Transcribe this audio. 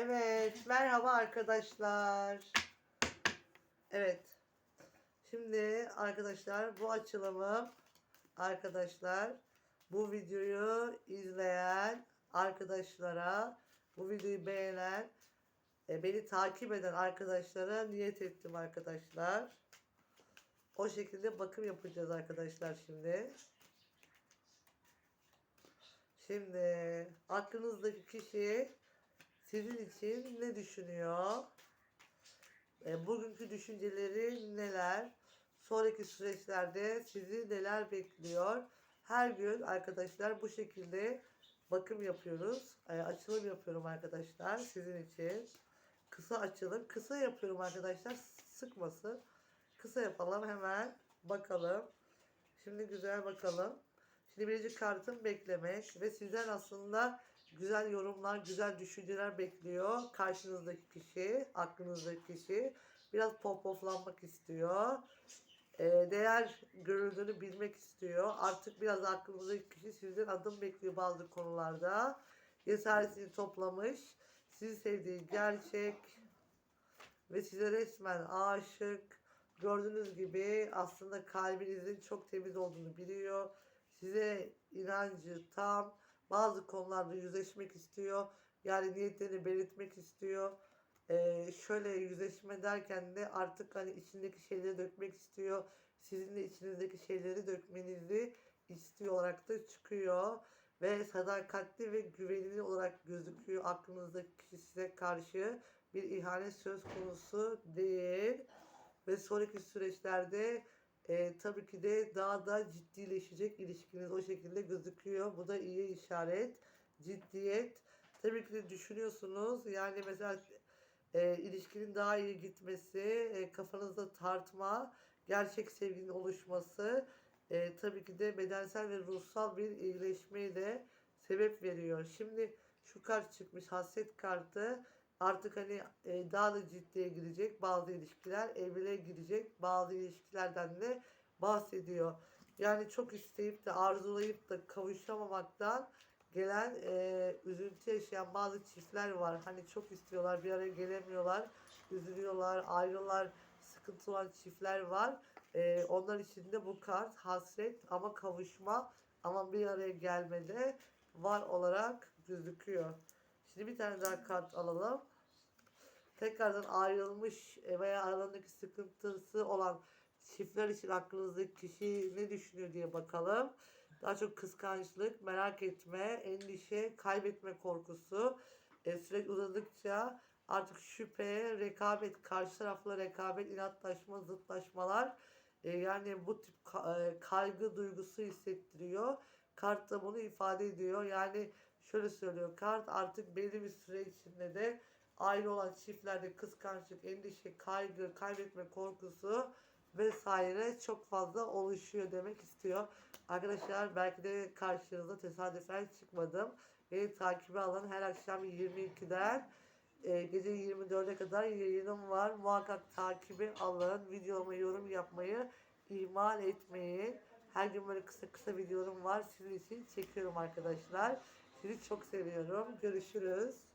Evet, merhaba arkadaşlar. Evet. Şimdi arkadaşlar bu açılımım arkadaşlar bu videoyu izleyen arkadaşlara bu videoyu beğenen e, beni takip eden arkadaşlara niyet ettim arkadaşlar. O şekilde bakım yapacağız arkadaşlar şimdi. Şimdi aklınızdaki kişi sizin için ne düşünüyor? E, bugünkü düşünceleri neler? Sonraki süreçlerde sizi neler bekliyor? Her gün arkadaşlar bu şekilde bakım yapıyoruz. E, açılım yapıyorum arkadaşlar sizin için. Kısa açılım. Kısa yapıyorum arkadaşlar. Sıkmasın. Kısa yapalım hemen. Bakalım. Şimdi güzel bakalım. Şimdi birinci kartım beklemek ve sizden aslında güzel yorumlar, güzel düşünceler bekliyor. Karşınızdaki kişi, aklınızdaki kişi biraz popoflanmak istiyor. Ee, değer görüldüğünü bilmek istiyor. Artık biraz aklınızdaki kişi sizden adım bekliyor bazı konularda. Cesaretini toplamış. Sizi sevdiği gerçek ve size resmen aşık. Gördüğünüz gibi aslında kalbinizin çok temiz olduğunu biliyor. Size inancı tam. Bazı konularda yüzleşmek istiyor. Yani niyetlerini belirtmek istiyor. Ee, şöyle yüzleşme derken de artık hani içindeki şeyleri dökmek istiyor. Sizin de içinizdeki şeyleri dökmenizi istiyor olarak da çıkıyor. Ve sadakatli ve güvenilir olarak gözüküyor aklınızdaki kişi size karşı. Bir ihanet söz konusu değil. Ve sonraki süreçlerde e, tabii ki de daha da ciddileşecek ilişkiniz o şekilde gözüküyor. Bu da iyi işaret. Ciddiyet. Tabii ki de düşünüyorsunuz. Yani mesela e, ilişkinin daha iyi gitmesi, e, kafanızda tartma, gerçek sevginin oluşması e, tabii ki de bedensel ve ruhsal bir iyileşmeye de sebep veriyor. Şimdi şu kart çıkmış hasret kartı artık hani e, daha da ciddiye girecek bazı ilişkiler, evliliğe girecek bazı ilişkilerden de bahsediyor. Yani çok isteyip de arzulayıp da kavuşamamaktan gelen e, üzüntü yaşayan bazı çiftler var. Hani çok istiyorlar bir araya gelemiyorlar, üzülüyorlar, ayrılar, sıkıntı olan çiftler var. E, onlar için de bu kart hasret ama kavuşma ama bir araya gelmede var olarak gözüküyor. Şimdi bir tane daha kart alalım. Tekrardan ayrılmış veya aralarındaki sıkıntısı olan çiftler için aklınızdaki kişi ne düşünüyor diye bakalım. Daha çok kıskançlık, merak etme, endişe, kaybetme korkusu. E, süreç uzadıkça artık şüphe, rekabet, karşı tarafla rekabet, inatlaşma, zıtlaşmalar. E, yani bu tip ka- e, kaygı duygusu hissettiriyor. Kart da bunu ifade ediyor. Yani şöyle söylüyor kart artık belli bir süre içinde de ayrı olan çiftlerde kıskançlık, endişe, kaygı, kaybetme korkusu vesaire çok fazla oluşuyor demek istiyor. Arkadaşlar belki de karşınıza tesadüfen çıkmadım. Beni takibe alın her akşam 22'den e, gece 24'e kadar yayınım var. Muhakkak takibi alın. Videoma yorum yapmayı ihmal etmeyin. Her gün böyle kısa kısa videolarım var. Sizin için çekiyorum arkadaşlar. Sizi çok seviyorum. Görüşürüz.